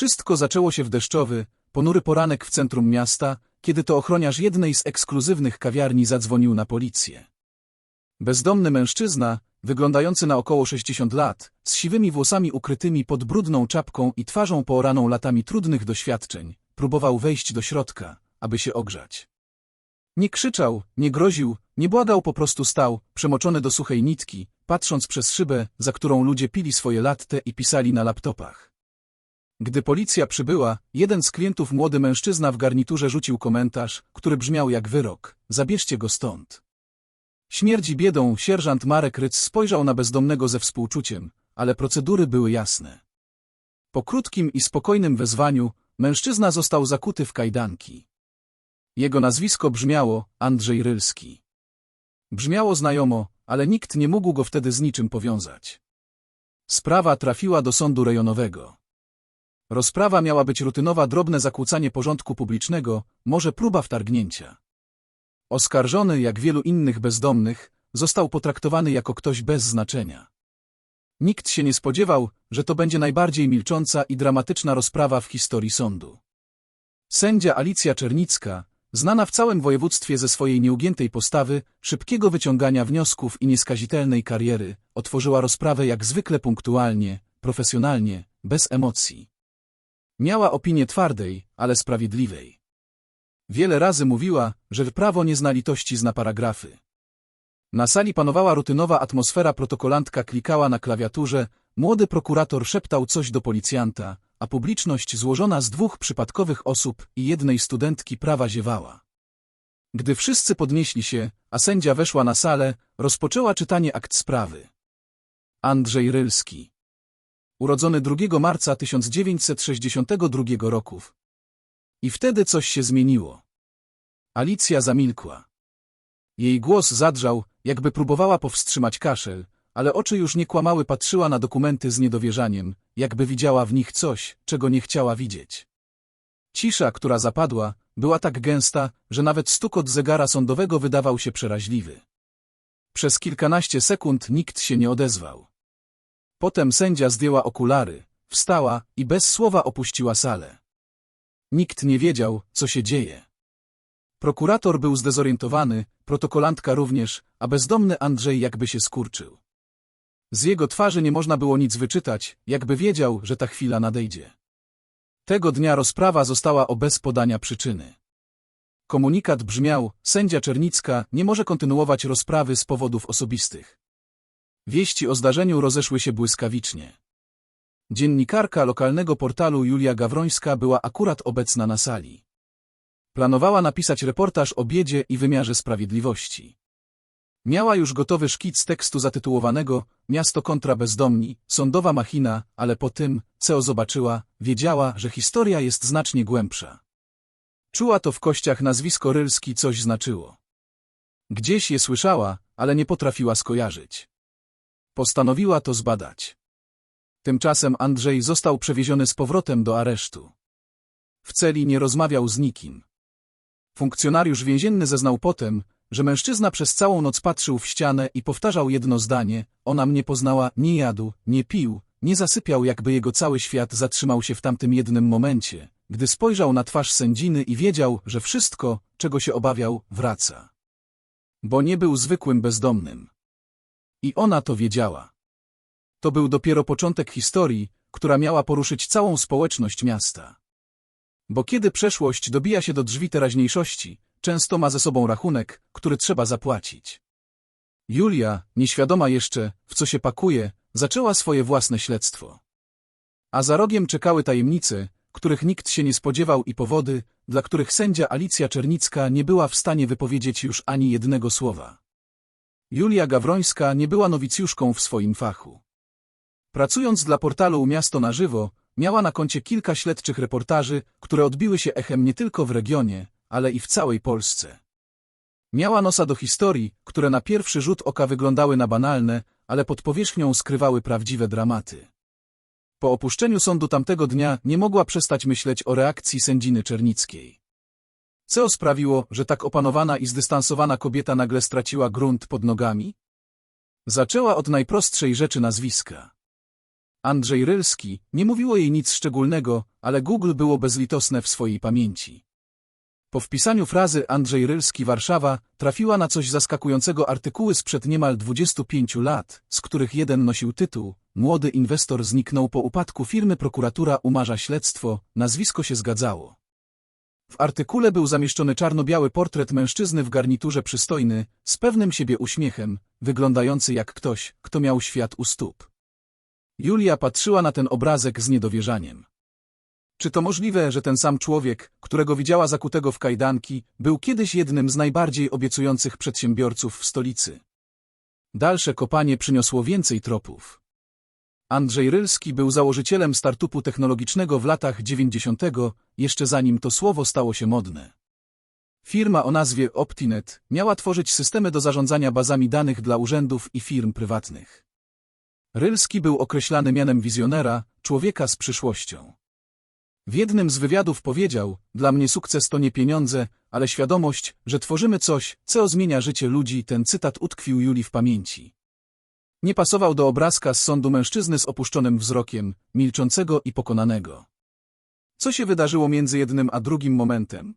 Wszystko zaczęło się w deszczowy, ponury poranek w centrum miasta, kiedy to ochroniarz jednej z ekskluzywnych kawiarni zadzwonił na policję. Bezdomny mężczyzna, wyglądający na około 60 lat, z siwymi włosami ukrytymi pod brudną czapką i twarzą pooraną latami trudnych doświadczeń, próbował wejść do środka, aby się ogrzać. Nie krzyczał, nie groził, nie błagał, po prostu stał, przemoczony do suchej nitki, patrząc przez szybę, za którą ludzie pili swoje latte i pisali na laptopach. Gdy policja przybyła, jeden z klientów młody mężczyzna w garniturze rzucił komentarz, który brzmiał jak wyrok. Zabierzcie go stąd. Śmierdzi biedą, sierżant Marek Ryc spojrzał na bezdomnego ze współczuciem, ale procedury były jasne. Po krótkim i spokojnym wezwaniu, mężczyzna został zakuty w kajdanki. Jego nazwisko brzmiało Andrzej Rylski. Brzmiało znajomo, ale nikt nie mógł go wtedy z niczym powiązać. Sprawa trafiła do sądu rejonowego. Rozprawa miała być rutynowa drobne zakłócanie porządku publicznego, może próba wtargnięcia. Oskarżony, jak wielu innych bezdomnych, został potraktowany jako ktoś bez znaczenia. Nikt się nie spodziewał, że to będzie najbardziej milcząca i dramatyczna rozprawa w historii sądu. Sędzia Alicja Czernicka, znana w całym województwie ze swojej nieugiętej postawy, szybkiego wyciągania wniosków i nieskazitelnej kariery, otworzyła rozprawę jak zwykle punktualnie, profesjonalnie, bez emocji. Miała opinię twardej, ale sprawiedliwej. Wiele razy mówiła, że prawo nie zna litości zna paragrafy. Na sali panowała rutynowa atmosfera, protokolantka klikała na klawiaturze, młody prokurator szeptał coś do policjanta, a publiczność złożona z dwóch przypadkowych osób i jednej studentki prawa ziewała. Gdy wszyscy podnieśli się, a sędzia weszła na salę, rozpoczęła czytanie akt sprawy. Andrzej Rylski Urodzony 2 marca 1962 roku. I wtedy coś się zmieniło. Alicja zamilkła. Jej głos zadrżał, jakby próbowała powstrzymać kaszel, ale oczy już nie kłamały, patrzyła na dokumenty z niedowierzaniem, jakby widziała w nich coś, czego nie chciała widzieć. Cisza, która zapadła, była tak gęsta, że nawet stukot zegara sądowego wydawał się przeraźliwy. Przez kilkanaście sekund nikt się nie odezwał. Potem sędzia zdjęła okulary, wstała i bez słowa opuściła salę. Nikt nie wiedział, co się dzieje. Prokurator był zdezorientowany, protokolantka również, a bezdomny Andrzej jakby się skurczył. Z jego twarzy nie można było nic wyczytać, jakby wiedział, że ta chwila nadejdzie. Tego dnia rozprawa została o bez podania przyczyny. Komunikat brzmiał, sędzia Czernicka nie może kontynuować rozprawy z powodów osobistych. Wieści o zdarzeniu rozeszły się błyskawicznie. Dziennikarka lokalnego portalu Julia Gawrońska była akurat obecna na sali. Planowała napisać reportaż o biedzie i wymiarze sprawiedliwości. Miała już gotowy szkic tekstu zatytułowanego Miasto kontra bezdomni, sądowa machina, ale po tym, co zobaczyła, wiedziała, że historia jest znacznie głębsza. Czuła to w kościach nazwisko Rylski coś znaczyło. Gdzieś je słyszała, ale nie potrafiła skojarzyć. Postanowiła to zbadać. Tymczasem Andrzej został przewieziony z powrotem do aresztu. W celi nie rozmawiał z nikim. Funkcjonariusz więzienny zeznał potem, że mężczyzna przez całą noc patrzył w ścianę i powtarzał jedno zdanie, ona mnie poznała, nie jadł, nie pił, nie zasypiał jakby jego cały świat zatrzymał się w tamtym jednym momencie, gdy spojrzał na twarz sędziny i wiedział, że wszystko, czego się obawiał, wraca. Bo nie był zwykłym bezdomnym. I ona to wiedziała. To był dopiero początek historii, która miała poruszyć całą społeczność miasta. Bo kiedy przeszłość dobija się do drzwi teraźniejszości, często ma ze sobą rachunek, który trzeba zapłacić. Julia, nieświadoma jeszcze, w co się pakuje, zaczęła swoje własne śledztwo. A za rogiem czekały tajemnice, których nikt się nie spodziewał i powody, dla których sędzia Alicja Czernicka nie była w stanie wypowiedzieć już ani jednego słowa. Julia Gawrońska nie była nowicjuszką w swoim fachu. Pracując dla portalu Miasto na żywo, miała na koncie kilka śledczych reportaży, które odbiły się echem nie tylko w regionie, ale i w całej Polsce. Miała nosa do historii, które na pierwszy rzut oka wyglądały na banalne, ale pod powierzchnią skrywały prawdziwe dramaty. Po opuszczeniu sądu tamtego dnia nie mogła przestać myśleć o reakcji sędziny Czernickiej. Co sprawiło, że tak opanowana i zdystansowana kobieta nagle straciła grunt pod nogami? Zaczęła od najprostszej rzeczy nazwiska. Andrzej Rylski nie mówiło jej nic szczególnego, ale Google było bezlitosne w swojej pamięci. Po wpisaniu frazy Andrzej Rylski Warszawa trafiła na coś zaskakującego artykuły sprzed niemal 25 lat, z których jeden nosił tytuł Młody inwestor zniknął po upadku firmy prokuratura umarza śledztwo, nazwisko się zgadzało. W artykule był zamieszczony czarno-biały portret mężczyzny w garniturze przystojny, z pewnym siebie uśmiechem, wyglądający jak ktoś, kto miał świat u stóp. Julia patrzyła na ten obrazek z niedowierzaniem. Czy to możliwe, że ten sam człowiek, którego widziała zakutego w kajdanki, był kiedyś jednym z najbardziej obiecujących przedsiębiorców w stolicy? Dalsze kopanie przyniosło więcej tropów. Andrzej Rylski był założycielem startupu technologicznego w latach 90., jeszcze zanim to słowo stało się modne. Firma o nazwie Optinet miała tworzyć systemy do zarządzania bazami danych dla urzędów i firm prywatnych. Rylski był określany mianem wizjonera, człowieka z przyszłością. W jednym z wywiadów powiedział, dla mnie sukces to nie pieniądze, ale świadomość, że tworzymy coś, co zmienia życie ludzi. Ten cytat utkwił Julii w pamięci. Nie pasował do obrazka z sądu mężczyzny z opuszczonym wzrokiem, milczącego i pokonanego. Co się wydarzyło między jednym a drugim momentem?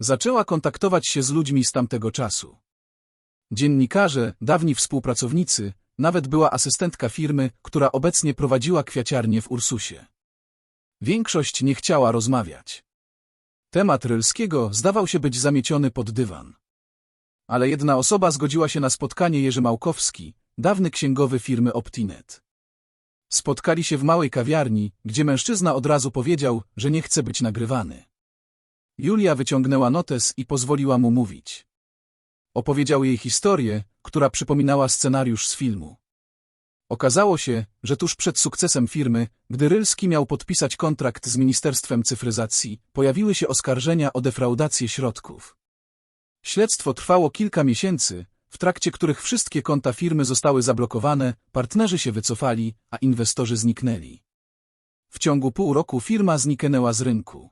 Zaczęła kontaktować się z ludźmi z tamtego czasu. Dziennikarze, dawni współpracownicy, nawet była asystentka firmy, która obecnie prowadziła kwiaciarnię w Ursusie. Większość nie chciała rozmawiać. Temat Rylskiego zdawał się być zamieciony pod dywan. Ale jedna osoba zgodziła się na spotkanie Jerzy Małkowski, dawny księgowy firmy Optinet. Spotkali się w małej kawiarni, gdzie mężczyzna od razu powiedział, że nie chce być nagrywany. Julia wyciągnęła notes i pozwoliła mu mówić. Opowiedział jej historię, która przypominała scenariusz z filmu. Okazało się, że tuż przed sukcesem firmy, gdy Rylski miał podpisać kontrakt z Ministerstwem Cyfryzacji, pojawiły się oskarżenia o defraudację środków. Śledztwo trwało kilka miesięcy, w trakcie których wszystkie konta firmy zostały zablokowane, partnerzy się wycofali, a inwestorzy zniknęli. W ciągu pół roku firma zniknęła z rynku.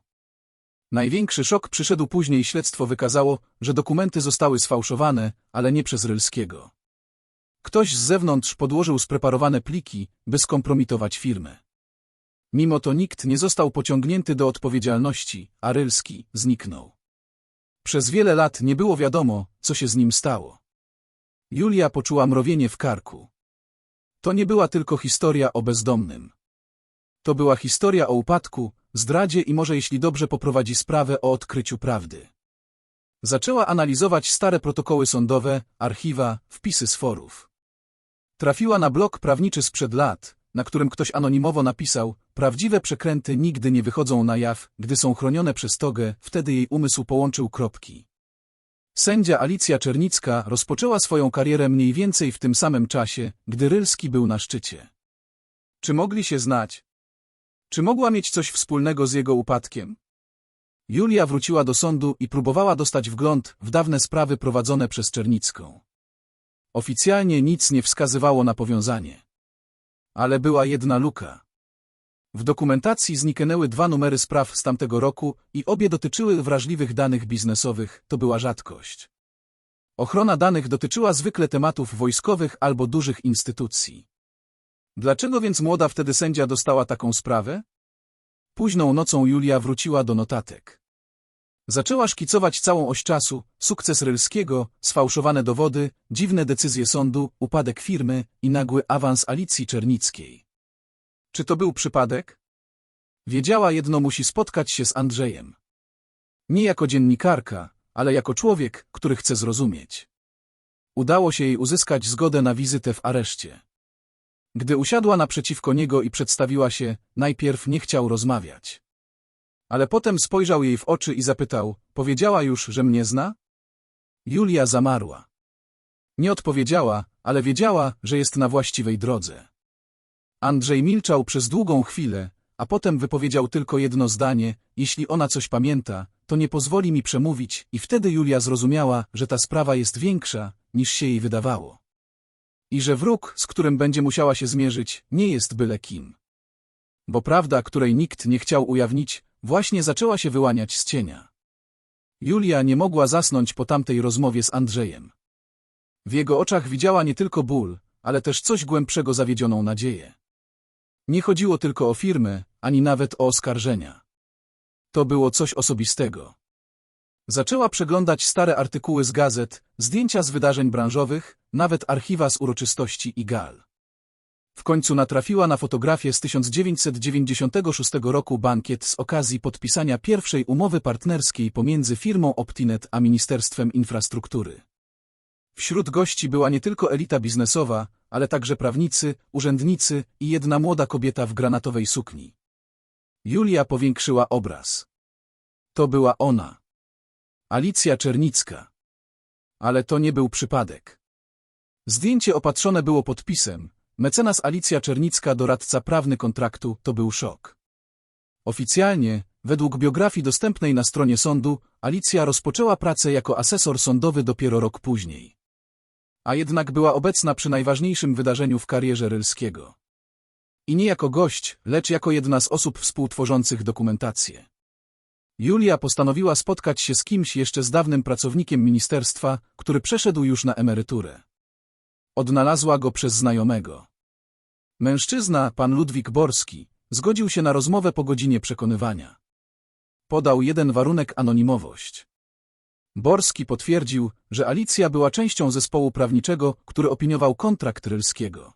Największy szok przyszedł później śledztwo wykazało, że dokumenty zostały sfałszowane, ale nie przez Rylskiego. Ktoś z zewnątrz podłożył spreparowane pliki, by skompromitować firmę. Mimo to nikt nie został pociągnięty do odpowiedzialności, a Rylski zniknął. Przez wiele lat nie było wiadomo, co się z nim stało. Julia poczuła mrowienie w karku. To nie była tylko historia o bezdomnym. To była historia o upadku, zdradzie i może jeśli dobrze poprowadzi sprawę o odkryciu prawdy. Zaczęła analizować stare protokoły sądowe, archiwa, wpisy z forów. Trafiła na blog prawniczy sprzed lat, na którym ktoś anonimowo napisał Prawdziwe przekręty nigdy nie wychodzą na jaw, gdy są chronione przez togę, wtedy jej umysł połączył kropki. Sędzia Alicja Czernicka rozpoczęła swoją karierę mniej więcej w tym samym czasie, gdy Rylski był na szczycie. Czy mogli się znać? Czy mogła mieć coś wspólnego z jego upadkiem? Julia wróciła do sądu i próbowała dostać wgląd w dawne sprawy prowadzone przez Czernicką. Oficjalnie nic nie wskazywało na powiązanie. Ale była jedna luka. W dokumentacji zniknęły dwa numery spraw z tamtego roku i obie dotyczyły wrażliwych danych biznesowych, to była rzadkość. Ochrona danych dotyczyła zwykle tematów wojskowych albo dużych instytucji. Dlaczego więc młoda wtedy sędzia dostała taką sprawę? Późną nocą Julia wróciła do notatek. Zaczęła szkicować całą oś czasu, sukces Rylskiego, sfałszowane dowody, dziwne decyzje sądu, upadek firmy i nagły awans Alicji Czernickiej. Czy to był przypadek? Wiedziała jedno musi spotkać się z Andrzejem. Nie jako dziennikarka, ale jako człowiek, który chce zrozumieć. Udało się jej uzyskać zgodę na wizytę w areszcie. Gdy usiadła naprzeciwko niego i przedstawiła się, najpierw nie chciał rozmawiać. Ale potem spojrzał jej w oczy i zapytał, powiedziała już, że mnie zna? Julia zamarła. Nie odpowiedziała, ale wiedziała, że jest na właściwej drodze. Andrzej milczał przez długą chwilę, a potem wypowiedział tylko jedno zdanie, jeśli ona coś pamięta, to nie pozwoli mi przemówić i wtedy Julia zrozumiała, że ta sprawa jest większa, niż się jej wydawało. I że wróg, z którym będzie musiała się zmierzyć, nie jest byle kim. Bo prawda, której nikt nie chciał ujawnić, właśnie zaczęła się wyłaniać z cienia. Julia nie mogła zasnąć po tamtej rozmowie z Andrzejem. W jego oczach widziała nie tylko ból, ale też coś głębszego zawiedzioną nadzieję. Nie chodziło tylko o firmę, ani nawet o oskarżenia. To było coś osobistego. Zaczęła przeglądać stare artykuły z gazet, zdjęcia z wydarzeń branżowych, nawet archiwa z uroczystości i gal. W końcu natrafiła na fotografię z 1996 roku bankiet z okazji podpisania pierwszej umowy partnerskiej pomiędzy firmą Optinet a Ministerstwem Infrastruktury. Wśród gości była nie tylko elita biznesowa, ale także prawnicy, urzędnicy i jedna młoda kobieta w granatowej sukni. Julia powiększyła obraz. To była ona. Alicja Czernicka. Ale to nie był przypadek. Zdjęcie opatrzone było podpisem. Mecenas Alicja Czernicka, doradca prawny kontraktu, to był szok. Oficjalnie, według biografii dostępnej na stronie sądu, Alicja rozpoczęła pracę jako asesor sądowy dopiero rok później. A jednak była obecna przy najważniejszym wydarzeniu w karierze Rylskiego. I nie jako gość, lecz jako jedna z osób współtworzących dokumentację. Julia postanowiła spotkać się z kimś jeszcze z dawnym pracownikiem ministerstwa, który przeszedł już na emeryturę. Odnalazła go przez znajomego. Mężczyzna, pan Ludwik Borski, zgodził się na rozmowę po godzinie przekonywania. Podał jeden warunek anonimowość. Borski potwierdził, że Alicja była częścią zespołu prawniczego, który opiniował kontrakt Rylskiego.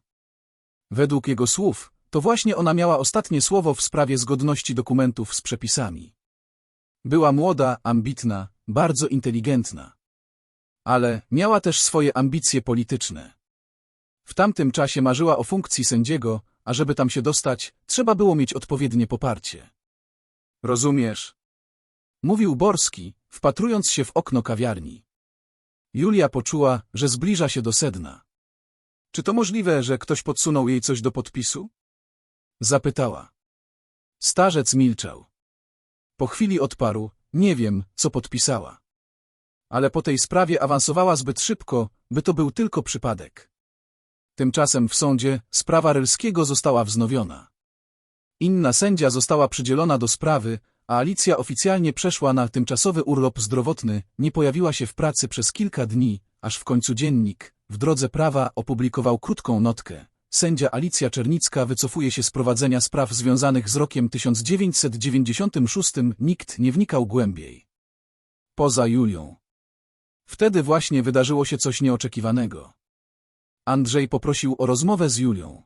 Według jego słów, to właśnie ona miała ostatnie słowo w sprawie zgodności dokumentów z przepisami. Była młoda, ambitna, bardzo inteligentna. Ale miała też swoje ambicje polityczne. W tamtym czasie marzyła o funkcji sędziego, a żeby tam się dostać, trzeba było mieć odpowiednie poparcie. Rozumiesz? Mówił Borski, wpatrując się w okno kawiarni. Julia poczuła, że zbliża się do sedna. Czy to możliwe, że ktoś podsunął jej coś do podpisu? Zapytała. Starzec milczał. Po chwili odparł, nie wiem, co podpisała. Ale po tej sprawie awansowała zbyt szybko, by to był tylko przypadek. Tymczasem w sądzie sprawa Rylskiego została wznowiona. Inna sędzia została przydzielona do sprawy, a Alicja oficjalnie przeszła na tymczasowy urlop zdrowotny, nie pojawiła się w pracy przez kilka dni, aż w końcu dziennik, w drodze prawa, opublikował krótką notkę. Sędzia Alicja Czernicka wycofuje się z prowadzenia spraw związanych z rokiem 1996, nikt nie wnikał głębiej. Poza Julią. Wtedy właśnie wydarzyło się coś nieoczekiwanego. Andrzej poprosił o rozmowę z Julią.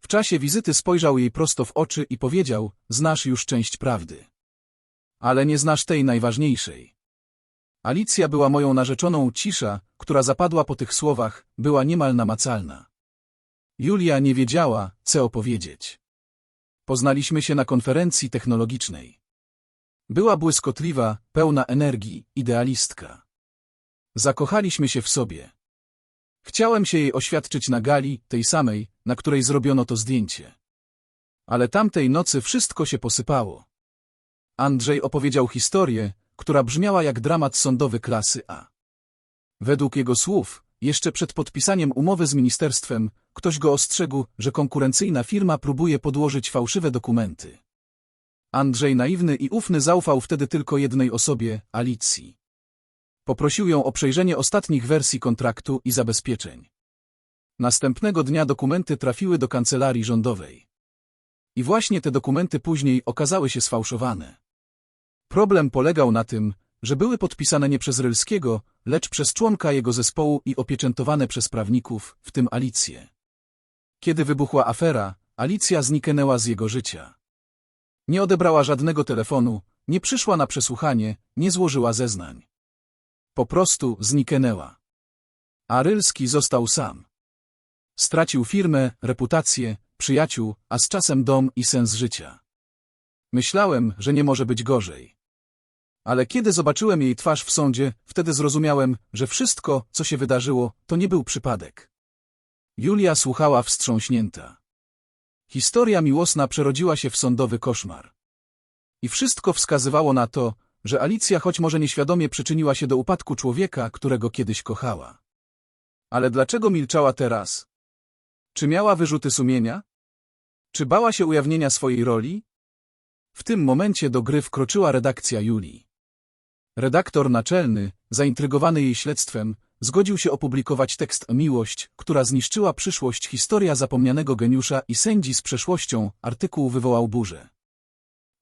W czasie wizyty spojrzał jej prosto w oczy i powiedział, znasz już część prawdy. Ale nie znasz tej najważniejszej. Alicja była moją narzeczoną cisza, która zapadła po tych słowach, była niemal namacalna. Julia nie wiedziała, co opowiedzieć. Poznaliśmy się na konferencji technologicznej. Była błyskotliwa, pełna energii, idealistka. Zakochaliśmy się w sobie. Chciałem się jej oświadczyć na gali, tej samej, na której zrobiono to zdjęcie. Ale tamtej nocy wszystko się posypało. Andrzej opowiedział historię, która brzmiała jak dramat sądowy klasy A. Według jego słów, jeszcze przed podpisaniem umowy z ministerstwem, ktoś go ostrzegł, że konkurencyjna firma próbuje podłożyć fałszywe dokumenty. Andrzej naiwny i ufny zaufał wtedy tylko jednej osobie, Alicji. Poprosił ją o przejrzenie ostatnich wersji kontraktu i zabezpieczeń. Następnego dnia dokumenty trafiły do kancelarii rządowej. I właśnie te dokumenty później okazały się sfałszowane. Problem polegał na tym, że były podpisane nie przez Rylskiego, lecz przez członka jego zespołu i opieczętowane przez prawników, w tym Alicję. Kiedy wybuchła afera, Alicja zniknęła z jego życia. Nie odebrała żadnego telefonu, nie przyszła na przesłuchanie, nie złożyła zeznań. Po prostu zniknęła. A Rylski został sam. Stracił firmę, reputację, przyjaciół, a z czasem dom i sens życia. Myślałem, że nie może być gorzej. Ale kiedy zobaczyłem jej twarz w sądzie, wtedy zrozumiałem, że wszystko, co się wydarzyło, to nie był przypadek. Julia słuchała wstrząśnięta. Historia miłosna przerodziła się w sądowy koszmar. I wszystko wskazywało na to, że Alicja choć może nieświadomie przyczyniła się do upadku człowieka, którego kiedyś kochała. Ale dlaczego milczała teraz? Czy miała wyrzuty sumienia? Czy bała się ujawnienia swojej roli? W tym momencie do gry wkroczyła redakcja Julii. Redaktor naczelny, zaintrygowany jej śledztwem, zgodził się opublikować tekst Miłość, która zniszczyła przyszłość historia zapomnianego geniusza i sędzi z przeszłością, artykuł wywołał burzę.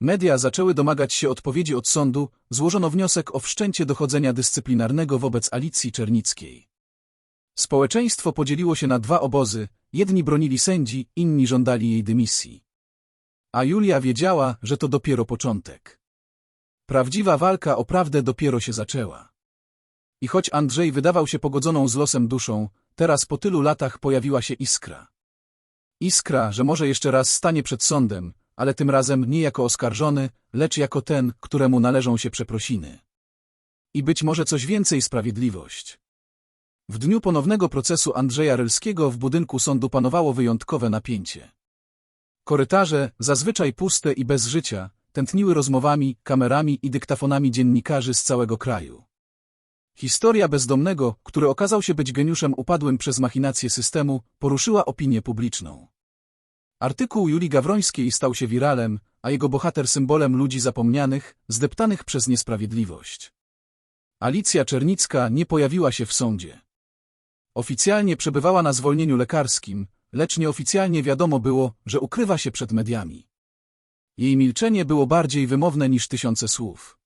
Media zaczęły domagać się odpowiedzi od sądu, złożono wniosek o wszczęcie dochodzenia dyscyplinarnego wobec Alicji Czernickiej. Społeczeństwo podzieliło się na dwa obozy, jedni bronili sędzi, inni żądali jej dymisji. A Julia wiedziała, że to dopiero początek. Prawdziwa walka o prawdę dopiero się zaczęła. I choć Andrzej wydawał się pogodzoną z losem duszą, teraz po tylu latach pojawiła się iskra. Iskra, że może jeszcze raz stanie przed sądem, ale tym razem nie jako oskarżony, lecz jako ten, któremu należą się przeprosiny. I być może coś więcej sprawiedliwość. W dniu ponownego procesu Andrzeja Rylskiego w budynku sądu panowało wyjątkowe napięcie. Korytarze, zazwyczaj puste i bez życia, tętniły rozmowami, kamerami i dyktafonami dziennikarzy z całego kraju. Historia bezdomnego, który okazał się być geniuszem upadłym przez machinacje systemu, poruszyła opinię publiczną. Artykuł Julii Gawrońskiej stał się wiralem, a jego bohater symbolem ludzi zapomnianych, zdeptanych przez niesprawiedliwość. Alicja Czernicka nie pojawiła się w sądzie. Oficjalnie przebywała na zwolnieniu lekarskim, lecz nieoficjalnie wiadomo było, że ukrywa się przed mediami. Jej milczenie było bardziej wymowne niż tysiące słów.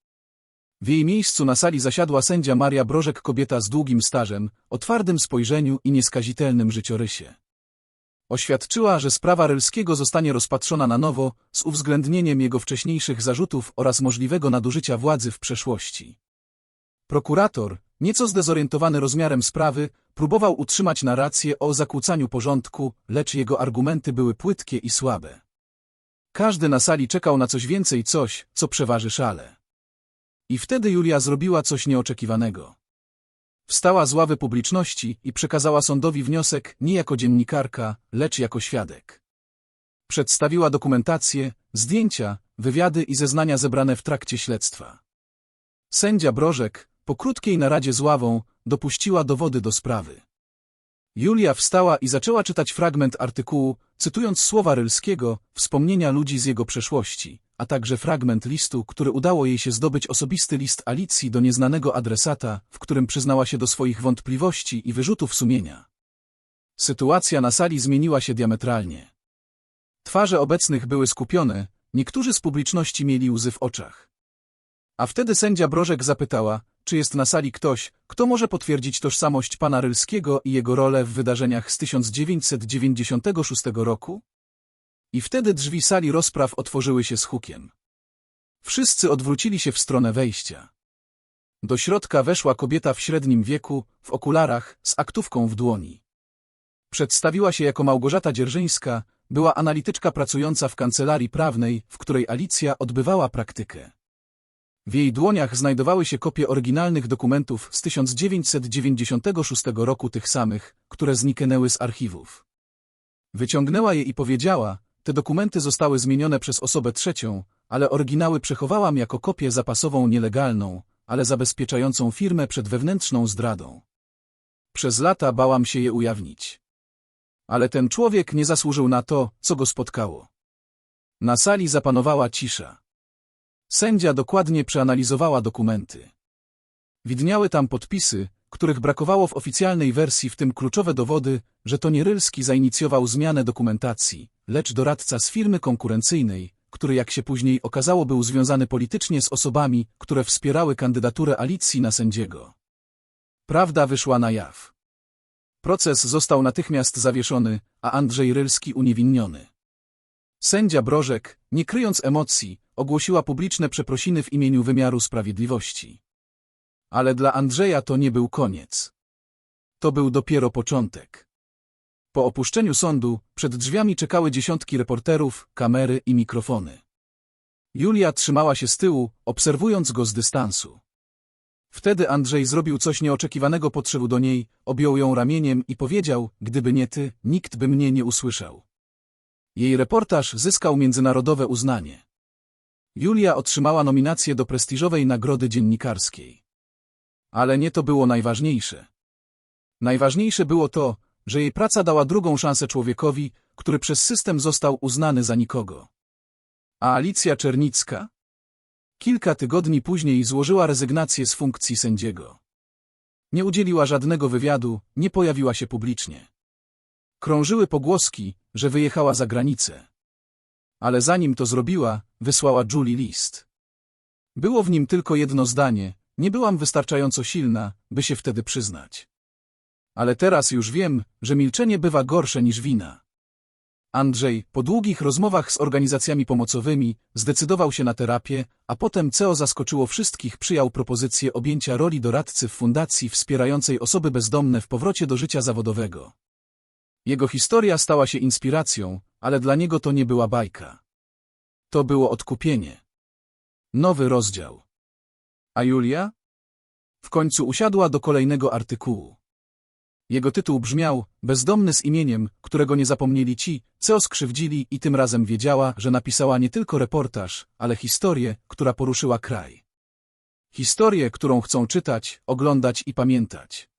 W jej miejscu na sali zasiadła sędzia Maria Brożek, kobieta z długim stażem, o twardym spojrzeniu i nieskazitelnym życiorysie. Oświadczyła, że sprawa Rylskiego zostanie rozpatrzona na nowo, z uwzględnieniem jego wcześniejszych zarzutów oraz możliwego nadużycia władzy w przeszłości. Prokurator, nieco zdezorientowany rozmiarem sprawy, próbował utrzymać narrację o zakłócaniu porządku, lecz jego argumenty były płytkie i słabe. Każdy na sali czekał na coś więcej, coś, co przeważy szale. I wtedy Julia zrobiła coś nieoczekiwanego. Wstała z ławy publiczności i przekazała sądowi wniosek nie jako dziennikarka, lecz jako świadek. Przedstawiła dokumentację, zdjęcia, wywiady i zeznania zebrane w trakcie śledztwa. Sędzia Brożek, po krótkiej naradzie z ławą, dopuściła dowody do sprawy. Julia wstała i zaczęła czytać fragment artykułu, cytując słowa Rylskiego, wspomnienia ludzi z jego przeszłości, a także fragment listu, który udało jej się zdobyć osobisty list Alicji do nieznanego adresata, w którym przyznała się do swoich wątpliwości i wyrzutów sumienia. Sytuacja na sali zmieniła się diametralnie. Twarze obecnych były skupione, niektórzy z publiczności mieli łzy w oczach. A wtedy sędzia Brożek zapytała, czy jest na sali ktoś, kto może potwierdzić tożsamość pana Rylskiego i jego rolę w wydarzeniach z 1996 roku? I wtedy drzwi sali rozpraw otworzyły się z hukiem. Wszyscy odwrócili się w stronę wejścia. Do środka weszła kobieta w średnim wieku, w okularach, z aktówką w dłoni. Przedstawiła się jako Małgorzata Dzierżyńska, była analityczka pracująca w kancelarii prawnej, w której Alicja odbywała praktykę. W jej dłoniach znajdowały się kopie oryginalnych dokumentów z 1996 roku tych samych, które zniknęły z archiwów. Wyciągnęła je i powiedziała, te dokumenty zostały zmienione przez osobę trzecią, ale oryginały przechowałam jako kopię zapasową nielegalną, ale zabezpieczającą firmę przed wewnętrzną zdradą. Przez lata bałam się je ujawnić. Ale ten człowiek nie zasłużył na to, co go spotkało. Na sali zapanowała cisza. Sędzia dokładnie przeanalizowała dokumenty. Widniały tam podpisy, których brakowało w oficjalnej wersji, w tym kluczowe dowody, że to nie Rylski zainicjował zmianę dokumentacji, lecz doradca z firmy konkurencyjnej, który jak się później okazało był związany politycznie z osobami, które wspierały kandydaturę Alicji na sędziego. Prawda wyszła na jaw. Proces został natychmiast zawieszony, a Andrzej Rylski uniewinniony. Sędzia Brożek, nie kryjąc emocji, ogłosiła publiczne przeprosiny w imieniu wymiaru sprawiedliwości. Ale dla Andrzeja to nie był koniec. To był dopiero początek. Po opuszczeniu sądu, przed drzwiami czekały dziesiątki reporterów, kamery i mikrofony. Julia trzymała się z tyłu, obserwując go z dystansu. Wtedy Andrzej zrobił coś nieoczekiwanego, podszedł do niej, objął ją ramieniem i powiedział, gdyby nie ty, nikt by mnie nie usłyszał. Jej reportaż zyskał międzynarodowe uznanie. Julia otrzymała nominację do prestiżowej nagrody dziennikarskiej. Ale nie to było najważniejsze. Najważniejsze było to, że jej praca dała drugą szansę człowiekowi, który przez system został uznany za nikogo. A Alicja Czernicka? Kilka tygodni później złożyła rezygnację z funkcji sędziego. Nie udzieliła żadnego wywiadu, nie pojawiła się publicznie. Krążyły pogłoski, że wyjechała za granicę. Ale zanim to zrobiła, wysłała Julie list. Było w nim tylko jedno zdanie, nie byłam wystarczająco silna, by się wtedy przyznać. Ale teraz już wiem, że milczenie bywa gorsze niż wina. Andrzej, po długich rozmowach z organizacjami pomocowymi, zdecydował się na terapię, a potem CEO zaskoczyło wszystkich przyjął propozycję objęcia roli doradcy w fundacji wspierającej osoby bezdomne w powrocie do życia zawodowego. Jego historia stała się inspiracją, ale dla niego to nie była bajka. To było odkupienie. Nowy rozdział. A Julia? W końcu usiadła do kolejnego artykułu. Jego tytuł brzmiał Bezdomny z imieniem, którego nie zapomnieli ci, co skrzywdzili i tym razem wiedziała, że napisała nie tylko reportaż, ale historię, która poruszyła kraj. Historię, którą chcą czytać, oglądać i pamiętać.